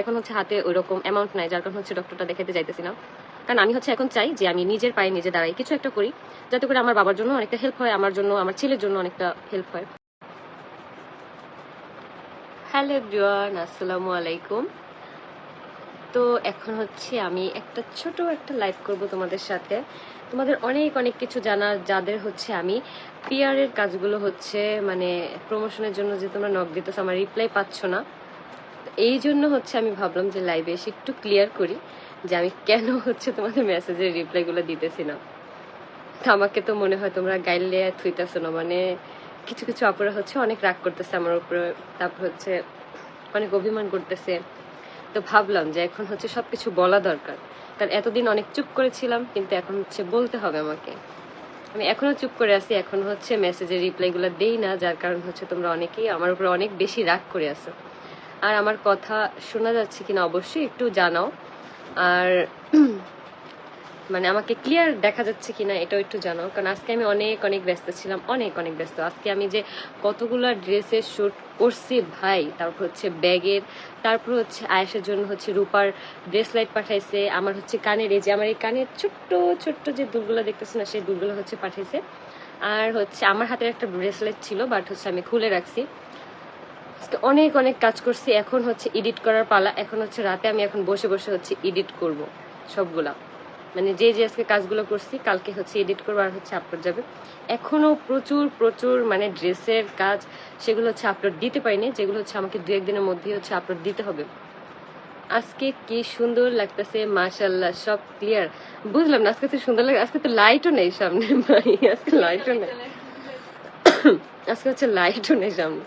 এখন হচ্ছে হাতে ওইরকম অ্যামাউন্ট নাই, যার কারণে হচ্ছে ডক্টরটা দেখাতে যাইতেছি না কারণ আমি হচ্ছে এখন চাই যে আমি নিজের পায়ে নিজে দাঁড়াই, কিছু একটা করি, যাতে করে আমার বাবার জন্য অনেকটা হেল্প হয়, আমার জন্য, আমার ছেলের জন্য অনেকটা হেল্প হয়। হ্যালো এভরিওয়ান আসসালামু আলাইকুম। তো এখন হচ্ছে আমি একটা ছোট একটা লাইভ করব তোমাদের সাথে। তোমাদের অনেক অনেক কিছু জানার, যাদের হচ্ছে আমি পিআরের কাজগুলো হচ্ছে মানে প্রমোশনের জন্য যে তোমরা নক দিতেছো, আমার রিপ্লাই পাচ্ছ না। এই জন্য হচ্ছে আমি ভাবলাম যে লাইভে এসে একটু ক্লিয়ার করি যে আমি কেন হচ্ছে তোমাদের মেসেজের রিপ্লাইগুলো দিতেছি না। তো আমাকে তো মনে হয় তোমরা গাইলে থুইতেছো না মানে কিছু কিছু আপুরা হচ্ছে অনেক রাগ করতেছে আমার উপরে, তারপর হচ্ছে অনেক অভিমান করতেছে। তো ভাবলাম যে এখন হচ্ছে সবকিছু বলা দরকার। কারণ এতদিন অনেক চুপ করেছিলাম, কিন্তু এখন হচ্ছে বলতে হবে আমাকে। আমি এখনও চুপ করে আছি, এখন হচ্ছে মেসেজের রিপ্লাইগুলো দেই না, যার কারণ হচ্ছে তোমরা অনেকেই আমার উপর অনেক বেশি রাগ করে আছো। আর আমার কথা শোনা যাচ্ছে কিনা অবশ্যই একটু জানাও। আর মানে আমাকে ক্লিয়ার দেখা যাচ্ছে কিনা এটাও একটু জানাও, কারণ আজকে আমি অনেক অনেক ব্যস্ত ছিলাম, অনেক অনেক ব্যস্ত। আজকে আমি যে কতগুলো ড্রেসের শ্যুট করছি ভাই, তারপর হচ্ছে ব্যাগের তারপর হচ্ছে আয়েসের জন্য হচ্ছে রূপার ব্রেসলাইট পাঠাইছে, আমার হচ্ছে কানের, এই যে আমার এই কানের ছোট্ট ছোট্ট যে দুলগুলো দেখতেছে না, সেই দুলগুলো হচ্ছে পাঠাইছে। আর হচ্ছে আমার হাতের একটা ব্রেসলেট ছিল বাট হচ্ছে আমি খুলে রাখছি। আজকে অনেক অনেক কাজ করছি। এখন হচ্ছে এডিট করার পালা। এখন হচ্ছে রাতে আমি এখন বসে বসে হচ্ছে এডিট করব সবগুলা। মানে যে যে আজকে কাজগুলো করছি, কালকে হচ্ছে এডিট করব আর হচ্ছে আপলোড যাবে। এখনও প্রচুর প্রচুর মানে ড্রেসের কাজ সেগুলো হচ্ছে আপলোড দিতে পারিনি, যেগুলো হচ্ছে আমাকে দু একদিনের মধ্যেই হচ্ছে আপলোড দিতে হবে। আজকে কি সুন্দর লাগতেছে মাশাল্লাহ সব ক্লিয়ার বুঝলাম না, আজকে তো সুন্দর লাগে, আজকে তো লাইটও নেই সামনে, ভাই, আজকে লাইটও নেই। আজকে হচ্ছে লাইটও নেই সামনে।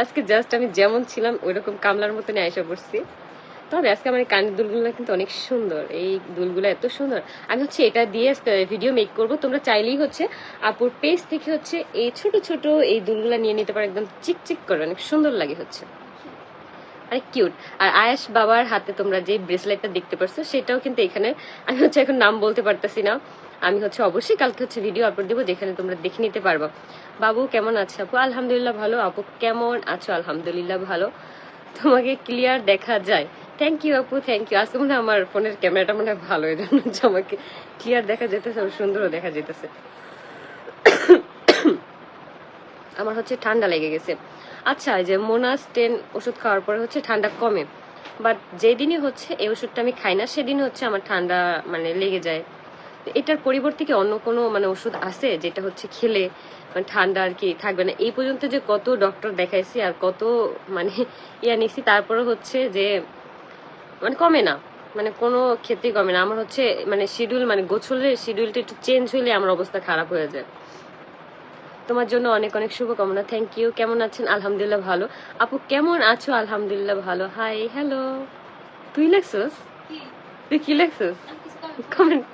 আজকে জাস্ট আমি যেমন ছিলাম, ওইরকম কামলার মতনই আয়সা করছি তবে আজকে আমার কানের দুলগুলো কিন্তু অনেক সুন্দর। এই দুলগুলো এত সুন্দর। আমি হচ্ছে এটা দিয়ে ভিডিও মেক করব। তোমরা চাইলেই হচ্ছে আপুর পেজ থেকে হচ্ছে এই ছোট ছোট এই দুলগুলো নিয়ে নিতে পারো। একদম চিকচিক করে, অনেক সুন্দর লাগে হচ্ছে। অনেক কিউট আর আয়াস বাবার হাতে তোমরা যে ব্রেসলেটটা দেখতে পারছ, সেটাও কিন্তু এখানে আমি হচ্ছে এখন নাম বলতে পারতেছি না। আমি হচ্ছে অবশ্যই কালকে হচ্ছে ভিডিও আপলোড দিব, যেখানে তোমরা দেখে নিতে পারবা। বাবু, কেমন আছে আপু? আলহামদুলিল্লাহ ভালো। আপু, কেমন আছো? আলহামদুলিল্লাহ ভালো। তোমাকে ক্লিয়ার দেখা যায়। থ্যাংক ইউ আপু থ্যাংক ইউ আজকে মনে আমার ফোনের ক্যামেরাটা মনে হয় ভালো, এই জন্য আমাকে ক্লিয়ার দেখা যেতেছে আর সুন্দরও দেখা যেতেছে। আমার হচ্ছে ঠান্ডা লেগে গেছে। আচ্ছা যে মোনাস টেন ওষুধ খাওয়ার পরে হচ্ছে ঠান্ডা কমে। বাট যেদিনই হচ্ছে এই ওষুধটা আমি খাই না সেদিন হচ্ছে আমার ঠান্ডা মানে লেগে যায়। এটার পরিবর্তে কি অন্য কোনো মানে ওষুধ আছে যেটা হচ্ছে খেলে মানে ঠান্ডা আর কি থাকবে না? এই পর্যন্ত যে কত ডক্টর দেখাইছি আর কত মানে ইয়া নিছি তারপরে হচ্ছে যে মানে কমে না। মানে কোনো ক্ষেত্রেই কমে না। আমার হচ্ছে মানে শিডিউল মানে গোছলের শিডিউলটা একটু চেঞ্জ হলে আমার অবস্থা খারাপ হয়ে যায়। তোমার জন্য অনেক অনেক শুভকামনা। থ্যাংক ইউ কেমন আছেন? আলহামদুলিল্লাহ ভালো। আপু কেমন আছো? আলহামদুলিল্লাহ ভালো। হাই হ্যালো তুই লেখছস? তুই কি লেখছস? কমেন্ট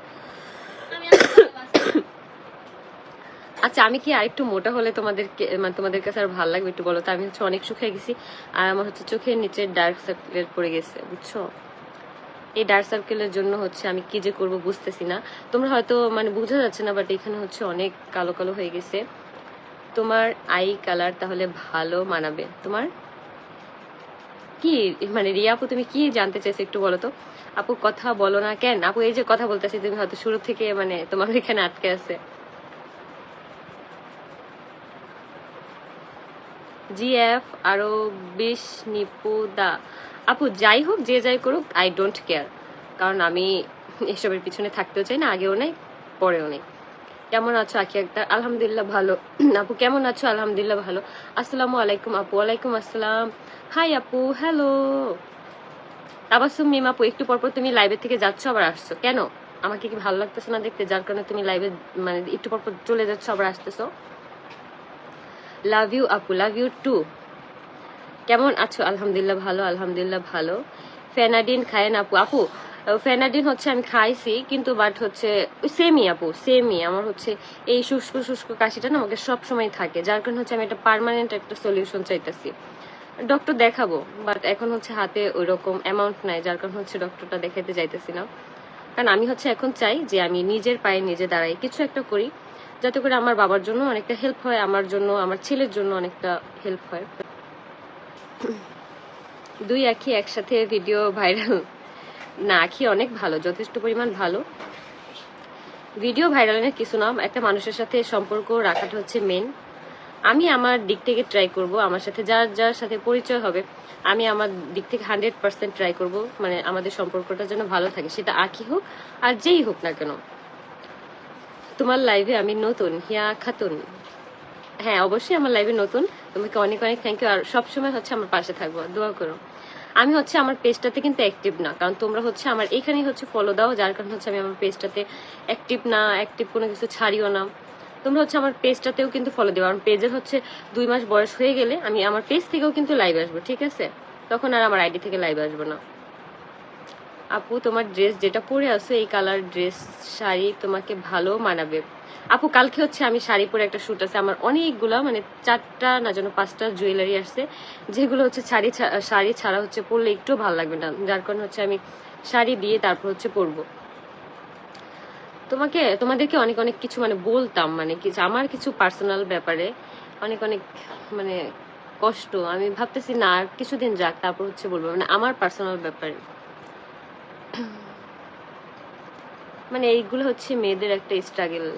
আচ্ছা আমি কি আরেকটু মোটা হলে তোমাদেরকে মানে তোমাদের কাছে আর ভালো লাগবে একটু বলো তো? আমি হচ্ছে অনেক শুকিয়ে গেছি আর আমার হচ্ছে চোখের নিচে ডার্ক সার্কেল পড়ে গেছে, বুঝছ? এই ডার্ক সার্কেলের জন্য হচ্ছে আমি কি যে করব বুঝতেছি না। তোমরা হয়তো মানে বোঝা যাচ্ছে না বাট এখানে হচ্ছে অনেক কালো কালো হয়ে গেছে। তোমার আই কালার তাহলে ভালো মানাবে। তোমার? কি মানে রিয়া আপু, তুমি কি জানতে চাইছো একটু বলো তো? আপু, কথা বলো না কেন? আপু, এই যে কথা বলতেছি, তুমি হয়তো শুরু থেকে মানে তোমার এখানে আটকে আছে। জিএফ, আরও বিশ নিপুদা আপু, যাই হোক, যে যাই করুক আই ডোন্ট কেয়ার কারণ আমি এসবের পিছনে থাকতেও চাই না, আগেও নেই, পরেও নেই। কেমন আছো, আখি আক্তার? আলহামদুলিল্লাহ ভালো। আপু, কেমন আছো? আলহামদুলিল্লাহ ভালো। আসসালামু আলাইকুম, আপু। ওয়ালাইকুম আসসালাম। হাই, আপু। হ্যালো। তাবাসুম, মিম, আপু, একটু পরপর তুমি লাইভের থেকে যাচ্ছ, আবার আসছো। কেন? আমাকে কি ভালো লাগতেছে না দেখতে? যার কারণে তুমি লাইভে মানে একটু পরপর চলে যাচ্ছ, আবার আসতেছো? লাভ ইউ আপু লাভ ইউ টু কেমন আছো? আলহামদুলিল্লাহ ভালো আলহামদুলিল্লাহ ভালো। ফেনাডিন খায়েন আপু। আপু ফেনাডিন হচ্ছে আমি খাইছি, কিন্তু বাট হচ্ছে সেমই আপু সেমই আমার হচ্ছে এই শুষ্ক শুষ্ক কাশিটা না আমাকে সব সময় থাকে। যার কারণে হচ্ছে আমি একটা পার্মানেন্ট একটা সলিউশন চাইতেছি। ডক্টর দেখাবো বাট এখন হচ্ছে হাতে ওই রকম অ্যামাউন্ট নাই, যার কারণে হচ্ছে ডক্টরটা দেখাতে যাইতেছি না কারণ আমি হচ্ছে এখন চাই যে আমি নিজের পায়ে নিজে দাঁড়াই, কিছু একটা করি। যাতে করে আমার বাবার জন্য অনেকটা হেল্প হয়, আমার জন্য, আমার ছেলের জন্য অনেকটা হেল্প হয়। দুই আখি একসাথে ভিডিও ভাইরাল না আখি অনেক ভালো, যথেষ্ট পরিমাণ ভালো। ভিডিও ভাইরালের কিছু না একটা মানুষের সাথে সম্পর্ক রাখাটা হচ্ছে মেন আমি আমার দিক থেকে ট্রাই করব, আমার সাথে যার যার সাথে পরিচয় হবে, আমি আমার দিক থেকে হান্ড্রেড পার্সেন্ট ট্রাই করব মানে আমাদের সম্পর্কটা যেন ভালো থাকে, সেটা আঁকি হোক আর যেই হোক না কেন। তোমার লাইভে আমি নতুন, হিয়া খাতুন। হ্যাঁ অবশ্যই আমার লাইভে নতুন। তোমাকে অনেক অনেক থ্যাংক ইউ আর সবসময় হচ্ছে আমার পাশে থাকব, দোয়া করো। আমি হচ্ছে আমার পেজটাতে কিন্তু অ্যাক্টিভ না, কারণ তোমরা হচ্ছে আমার, এখানেই হচ্ছে ফলো দাও, যার কারণে হচ্ছে আমি আমার পেজটাতে অ্যাক্টিভ না অ্যাক্টিভ কোনো কিছু ছাড়িও না। তোমরা হচ্ছে আমার পেজটাতেও কিন্তু ফলো দেবো আমার পেজের হচ্ছে দুই মাস বয়স হয়ে গেলে আমি আমার পেজ থেকেও কিন্তু লাইভ আসব, ঠিক আছে? তখন আর আমার আইডি থেকে লাইভ আসব না। আপু, তোমার ড্রেস যেটা পরে আছো, এই কালার ড্রেস শাড়ি তোমাকে ভালো মানাবে। আপু, কালকে হচ্ছে আমি শাড়ি পরে একটা শ্যুট আছে, আমার অনেকগুলা মানে চারটা না যেন পাঁচটা জুয়েলারি আসছে, যেগুলো হচ্ছে শাড়ি শাড়ি ছাড়া হচ্ছে পরলে একটু ভালো লাগবে না, যার কারণে হচ্ছে আমি শাড়ি দিয়ে তারপর হচ্ছে পরবো। তোমাকে, তোমাদেরকে অনেক অনেক কিছু মানে বলতাম মানে কিছু আমার কিছু পার্সোনাল ব্যাপারে অনেক অনেক মানে কষ্ট, আমি ভাবতেছি না আর কিছুদিন যাক, তারপর হচ্ছে বলব মানে আমার পার্সোনাল ব্যাপারে। মানে এইগুলো হচ্ছে মেয়েদের একটা স্ট্রাগল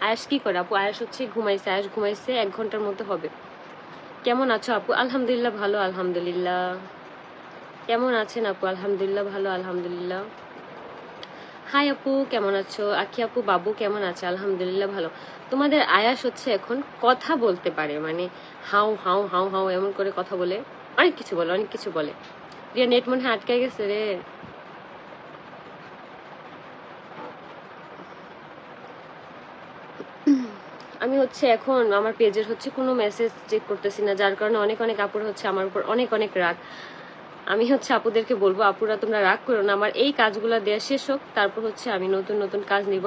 আয়াস কি করে আপু? আয়াস হচ্ছে ঘুমাইছে, আয়াস ঘুমাইছে, এক ঘণ্টার মধ্যে হবে। কেমন আছো আপু? আলহামদুলিল্লাহ, ভালো, আলহামদুলিল্লাহ। কেমন আছেন আপু? আলহামদুলিল্লাহ, ভালো, আলহামদুলিল্লাহ। হাই আপু, কেমন আছো? আখি আপু, বাবু কেমন আছে? আলহামদুলিল্লাহ, ভালো। তোমাদের আয়াস হচ্ছে এখন কথা বলতে পারে মানে হাউ হাউ হাউ হাউ এমন করে কথা বলে। অনেক কিছু বলে, অনেক কিছু বলে। রিয়া নেট মনে আটকে গেছে রে আমি হচ্ছে এখন আমার পেজের হচ্ছে কোনো মেসেজ চেক করতেছি না, যার কারণে অনেক অনেক আপুর হচ্ছে আমার উপর অনেক অনেক রাগ। আমি হচ্ছে আপুদেরকে বলব, আপুরা তোমরা রাগ করো না, আমার এই কাজগুলো দেওয়া শেষ হোক, তারপর হচ্ছে আমি নতুন নতুন কাজ নিব।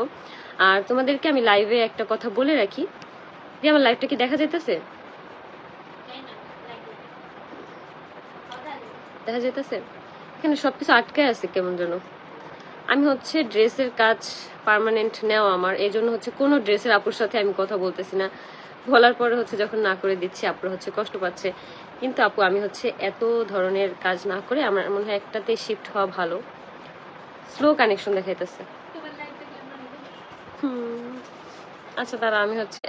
আর তোমাদেরকে আমি লাইভে একটা কথা বলে রাখি। যে আমার লাইভটা কি দেখা যাইতেছে? দেখা যাইতেছে এখানে সবকিছু আটকে আছে কেমন যেন। আমি হচ্ছে ড্রেসের কাজ পার্মানেন্ট নেওয়া আমার এই জন্য হচ্ছে কোনো ড্রেসের আপুর সাথে আমি কথা বলতেছি না। বলার পরে হচ্ছে যখন না করে দিচ্ছি আপুরা হচ্ছে কষ্ট পাচ্ছে। কিন্তু আপু আমি হচ্ছে এত ধরনের কাজ না করে আমার মনে হয় একটাতে শিফট হওয়া ভালো। স্লো কানেকশন দেখাইতেছে। আচ্ছা তারা আমি হচ্ছে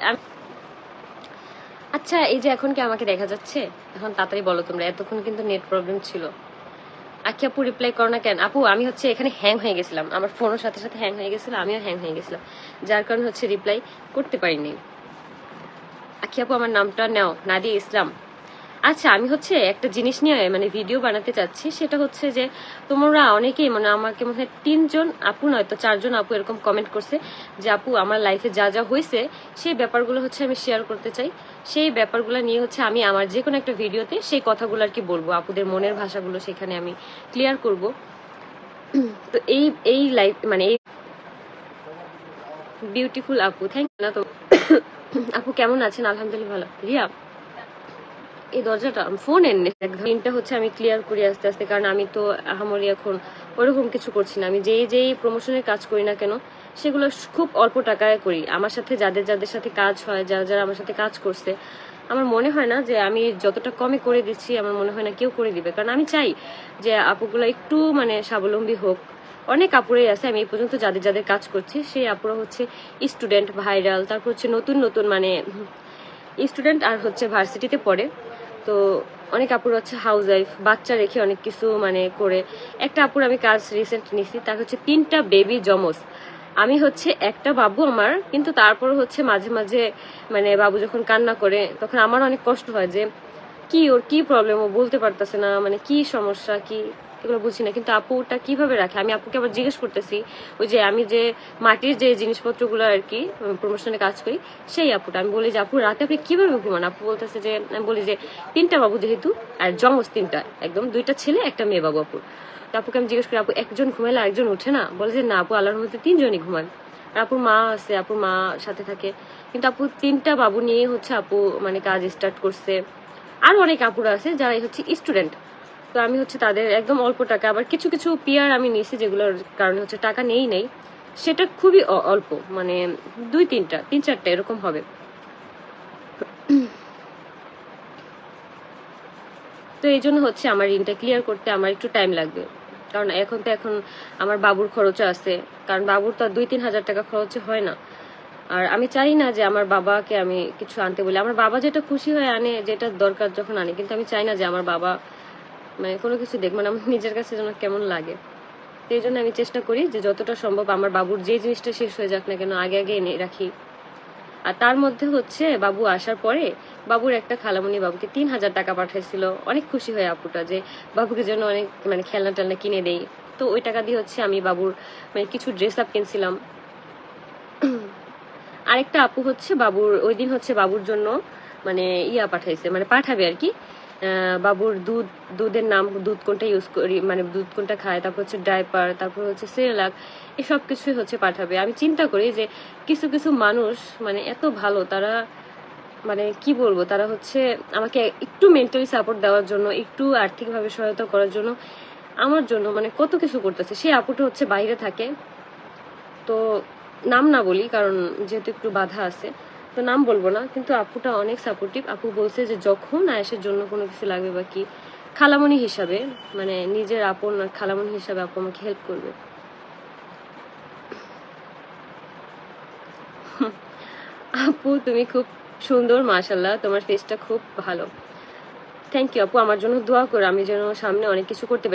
আচ্ছা এই যে এখন কি আমাকে দেখা যাচ্ছে? এখন তাড়াতাড়ি বলো তোমরা, এতক্ষণ কিন্তু নেট প্রবলেম ছিল। আচ্ছা আপু রিপ্লাই করো না কেন? আপু, আমি হচ্ছে এখানে হ্যাং হয়ে গেছিলাম। আমার ফোনের সাথে সাথে হ্যাং হয়ে গেছিল, আমিও হ্যাং হয়ে গেছিলাম। যার কারণে হচ্ছে রিপ্লাই করতে পারিনি। আখি আপু আমার নামটা নাও, নাদিয়া ইসলাম। আচ্ছা আমি হচ্ছে একটা জিনিস নিয়ে মানে ভিডিও বানাতে চাচ্ছি। সেটা হচ্ছে যে, তোমরা অনেকেই মানে আমাকে মনে হয় তিনজন আপু নয়তো চারজন আপু এরকম কমেন্ট করছে যে, আপু, আমার লাইফে যা যা হয়েছে, সেই ব্যাপারগুলো হচ্ছে আমি শেয়ার করতে চাই। সেই ব্যাপারগুলো নিয়ে হচ্ছে আমি আমার যে কোনো একটা ভিডিওতে সেই কথাগুলো আর কি বলব। আপুদের মনের ভাষাগুলো সেখানে আমি ক্লিয়ার করব। তো এই এই লাইফ মানে এই বিউটিফুল আপু থ্যাংক ইউ না তো। আপু, কেমন আছেন? আলহামদুলিল্লাহ ভালো। রিয়া? এই দরজাটা ফোন এনে দিনটা হচ্ছে আমি ক্লিয়ার করি আস্তে আস্তে, কারণ আমি তো আহামরি এখন ওরকম কিছু করছি না। আমি যেই যেই প্রমোশনের কাজ করি না কেন, সেগুলো খুব অল্প টাকায় করি। আমার সাথে যাদের যাদের সাথে কাজ হয়, যারা যারা আমার সাথে কাজ করছে, আমার মনে হয় না যে আমি যতটা কমে করে দিচ্ছি, আমার মনে হয় না কেউ করে দিবে। কারণ আমি চাই যে আপুগুলো একটু মানে স্বাবলম্বী হোক। অনেক আপুরাই আছে, আমি এই পর্যন্ত যাদের যাদের কাজ করছি, সেই আপুরা হচ্ছে স্টুডেন্ট ভাইরাল তারপর হচ্ছে নতুন নতুন মানে স্টুডেন্ট আর হচ্ছে ভার্সিটিতে পড়ে। তো অনেক আপুর হচ্ছে হাউস ওয়াইফ বাচ্চা রেখে অনেক কিছু মানে করে। একটা আপুর আমি কাজ রিসেন্ট নিছি, তার হচ্ছে তিনটা বেবি জমস আমি হচ্ছে একটা বাবু আমার, কিন্তু তারপর হচ্ছে মাঝে মাঝে মানে বাবু যখন কান্না করে, তখন আমার অনেক কষ্ট হয় যে, কি ওর কি প্রবলেম ও বলতে পারতেছে না মানে কি সমস্যা, কি এগুলো বুঝি না। কিন্তু আপুটা কীভাবে রাখে? আমি আপুকে আবার জিজ্ঞেস করতেছি, ওই যে আমি যে মাটির যে জিনিসপত্রগুলো আর কি প্রমোশনে কাজ করি, সেই আপুটা। আমি বলি যে, আপু, রাতে আপনি কীভাবে ঘুমান? আপু বলতেছে যে, আমি বলি যে, তিনটা বাবু যেহেতু, আর জমস তিনটা, একদম দুইটা ছেলে, একটা মেয়ে বাবু আপুর তো আপুকে আমি জিজ্ঞেস করি, আপু, একজন ঘুমাইলে আরেকজন ওঠে না? বলে যে, না আপু, আল্লাহর মধ্যে তিনজনই ঘুমান। আর আপুর মা আছে, আপুর মা সাথে থাকে। কিন্তু আপু, তিনটা বাবু নিয়ে হচ্ছে আপু মানে কাজ স্টার্ট করছে। আরও অনেক আপুরা আছে যারা হচ্ছে স্টুডেন্ট তো আমি হচ্ছে তাদের একদম অল্প টাকা, আবার কিছু কিছু পিয়ার আমি নিয়েছি যেগুলোর কারণে হচ্ছে টাকা নেই নেই। সেটা খুবই অল্প মানে দুই তিনটা, তিন চারটা এরকম হবে। তো এই জন্য হচ্ছে আমার ঋণটা ক্লিয়ার করতে আমার একটু টাইম লাগবে। কারণ এখন তো এখন আমার বাবুর খরচও আছে, কারণ বাবুর তো দুই তিন হাজার টাকা খরচ হয় না। আর আমি চাই না যে আমার বাবাকে আমি কিছু আনতে বলি। আমার বাবা যেটা খুশি হয়ে আনে, যেটা দরকার যখন আনে, কিন্তু আমি চাই না যে আমার বাবা মানে কোনো কিছু দেখ মানে আমার নিজের কাছে যেন কেমন লাগে। তো জন্য আমি চেষ্টা করি যে যতটা সম্ভব আমার বাবুর যে জিনিসটা শেষ হয়ে যাক না কেন, আগে আগে এনে রাখি। আর তার মধ্যে হচ্ছে বাবু আসার পরে বাবুর একটা খালামণি বাবুকে তিন হাজার টাকা পাঠাইছিল। অনেক খুশি হয় আপুটা যে বাবুকে জন্য অনেক মানে খেলনা টেলনা কিনে দেই। তো ওই টাকা দিয়ে হচ্ছে আমি বাবুর মানে কিছু ড্রেস আপ কিনছিলাম। আরেকটা আপু হচ্ছে বাবুর, ওই দিন হচ্ছে বাবুর জন্য মানে ইয়া পাঠাইছে মানে পাঠাবে আর কি। বাবুর দুধ, দুধের নাম দুধ কোনটা ইউজ করি মানে দুধ কোনটা খায়, তারপর হচ্ছে ডাইপার তারপর হচ্ছে সেরেলাক এসব কিছুই হচ্ছে পাঠাবে। আমি চিন্তা করি যে কিছু কিছু মানুষ মানে এত ভালো, তারা মানে কি বলব, তারা হচ্ছে আমাকে একটু মেন্টালি সাপোর্ট দেওয়ার জন্য, একটু আর্থিকভাবে সহায়তা করার জন্য, আমার জন্য মানে কত কিছু করতেছে। সেই আপুটা হচ্ছে বাইরে থাকে, তো নাম না বলি, কারণ যেহেতু একটু বাধা আছে তো নাম বলব না, কিন্তু আপুটা অনেক সাপোর্টিভ আপু বলছে যে যখন আয়েসের জন্য কোনো কিছু লাগবে বা কি, খালামণি হিসাবে মানে নিজের আপন খালামণি হিসাবে আপু আমাকে হেল্প করবে। আপু, তুমি খুব সুন্দর মাশাল্লাহ তোমার ফেসটা খুব ভালো। থ্যাংক ইউ আপু। আমার জন্য দোয়া করো, আমি যেন সামনে অনেক কিছু করতে পারি।